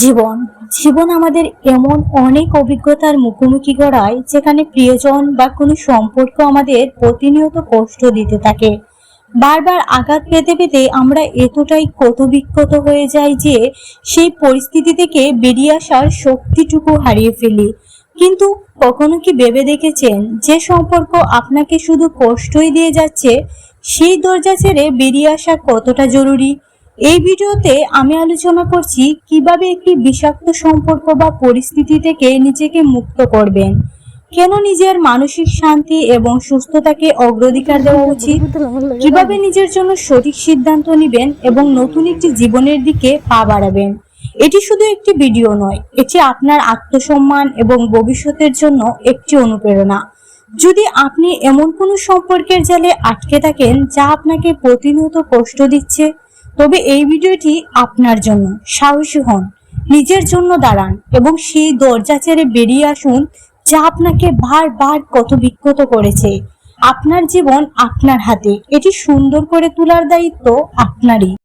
জীবন। জীবন আমাদের এমন অনেক অভিজ্ঞতার মুখোমুখি করায় যেখানে প্রিয়জন বা কোনো সম্পর্ক আমাদের প্রতিনিয়ত কষ্ট দিতে থাকে। বারবার আঘাত পেতে পেতে আমরা এতটাই ক্ষতবিক্ষত হয়ে যাই যে সেই পরিস্থিতি থেকে বেরিয়ে আসার শক্তিটুকু হারিয়ে ফেলি। কিন্তু কখনো কি ভেবে দেখেছেন, যে সম্পর্ক আপনাকে শুধু কষ্টই দিয়ে যাচ্ছে, সেই দরজা ছেড়ে বেরিয়ে আসা কতটা জরুরি? এই ভিডিওতে আমি আলোচনা করছি কীভাবে একটি বিষাক্ত সম্পর্ক বা পরিস্থিতি থেকে নিজেকে মুক্ত করবেন। কেন নিজের মানসিক শান্তি এবং সুস্থতাকে অগ্রাধিকার দেওয়া উচিত? কীভাবে নিজের জন্য সঠিক সিদ্ধান্ত নেবেন এবং নতুন একটি জীবনের দিকে পা বাড়াবেন? এটি শুধু একটি ভিডিও নয়, এটি আপনার আত্মসম্মান এবং ভবিষ্যতের জন্য একটি অনুপ্রেরণা। যদি আপনি এমন কোনো সম্পর্কের জালে আটকে থাকেন যা আপনাকে প্রতিনিয়ত কষ্ট দিচ্ছে তবে এই ভিডিওটি আপনার জন্য। সাহসী হন। নিজের জন্য দাঁড়ান এবং সেই দরজা ছেড়ে বেরিয়ে আসুন যা আপনাকে বারবার কত বিক্ষত করেছে। আপনার জীবন আপনার হাতে। এটি সুন্দর করে তোলার দায়িত্ব আপনারই।